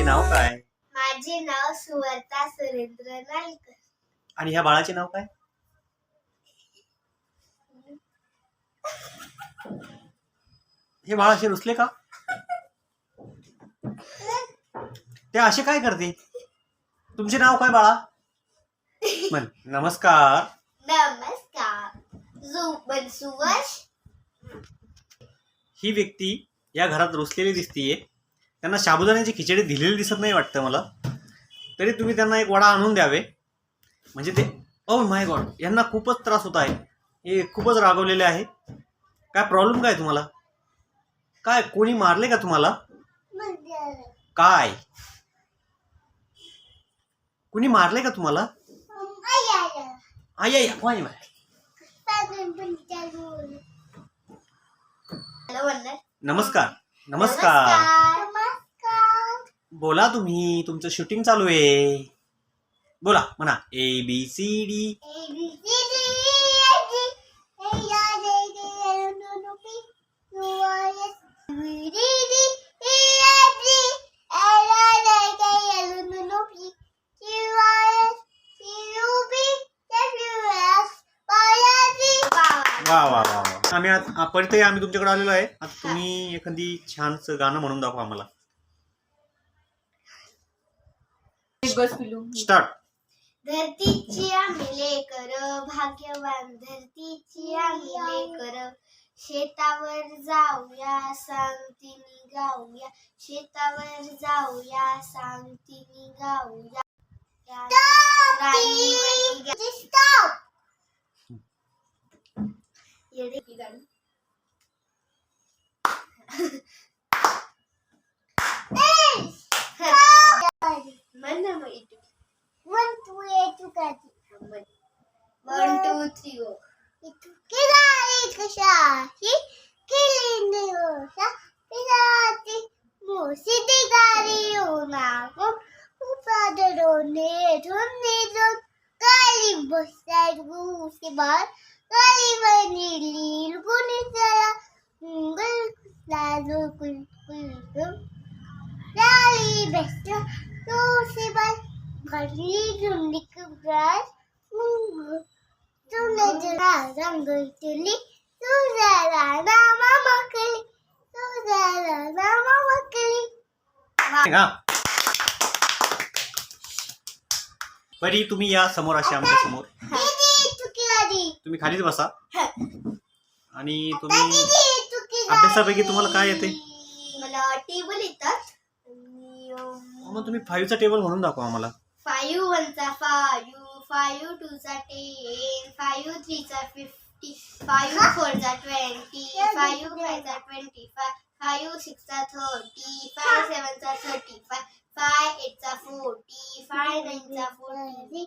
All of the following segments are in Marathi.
बाळाचे नाव काय? माझे नाव सुवर्ता सुरेंद्र नालकर आणि ह्या बाळाचे नाव काय? हे बाळ असे रुसले का? ते असे काय करते? तुमचे नाव काय बाळा? नमस्कार. नमस्कार. ही व्यक्ती या घरात रुसलेली दिसतीये. त्यांना साबुदाण्याची खिचडी दिलेली दिसत नाही वाटतं मला. तरी तुम्ही त्यांना एक वडा आणून द्यावे. म्हणजे ते ओ माय गॉड यांना खूपच त्रास होत आहे. हे खूपच रागवलेले आहे. काय प्रॉब्लेम काय तुम्हाला? काय कोणी मारले का तुम्हाला? काय? कुणी मारले का तुम्हाला? आई आई कोणी नमस्कार नमस्कार नमस्कार. बोला तुम्ही तुमचं शूटिंग चालू आहे. बोला म्हणा. ए बी सी डी वा वा वा आम्ही आज आ, परिचय आम्ही तुमच्याकडे आलेलो आहे. आता तुम्ही एखादी छानसं गाणं म्हणून दाखवा आम्हाला. स्टार्ट धरतीची आम्ही लेकर भाग्यवान धरतीची आम्ही लेकर शेतावर जाऊया सांगतीनी गाऊया शेतावर जाऊया सांगतीनी गाऊया राणीवणी स्टॉप येडे की गाणी म्हण ना मग इथे वन टू एट टू काय वन टू थ्री ओ किरारी कशाची किलिंदोसा पिराती मोसिदी गारी ओनाको उपादरोने धुने धुन काली गुसे बार काली बनी लील गुनी चला मुंगल लालो कुल कुल कुल लाली बेस्ट घरी झुंडी कुब्रास रंगल मकली मकली हा परी तुम्ही या समोर असे आमच्यासमोर. दीदी चुकी आली तुम्ही खालीच बसा. आणि तुम्ही अभ्यासापैकी तुम्हाला काय येते? मला टेबल येतात. मग तुम्ही फाईव्हचा टेबल म्हणून दाखवा आम्हाला. फाईव्ह वनचा फायू फाईव्ह टूचा टेन फाईव्ह थ्रीचा फिफ्टी फाईव्ह फोरचा ट्वेंटी फाईव्ह फायचा ट्वेंटी फाय फाईव्ह सिक्सचा थर्टी फाय सेवनचा थर्टी फाय फाय एटचा फोर्टी फाय नाईनचा फोर्टी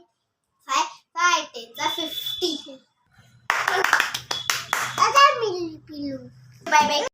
फाय फाय टेनचा फिफ्टी. Bye bye.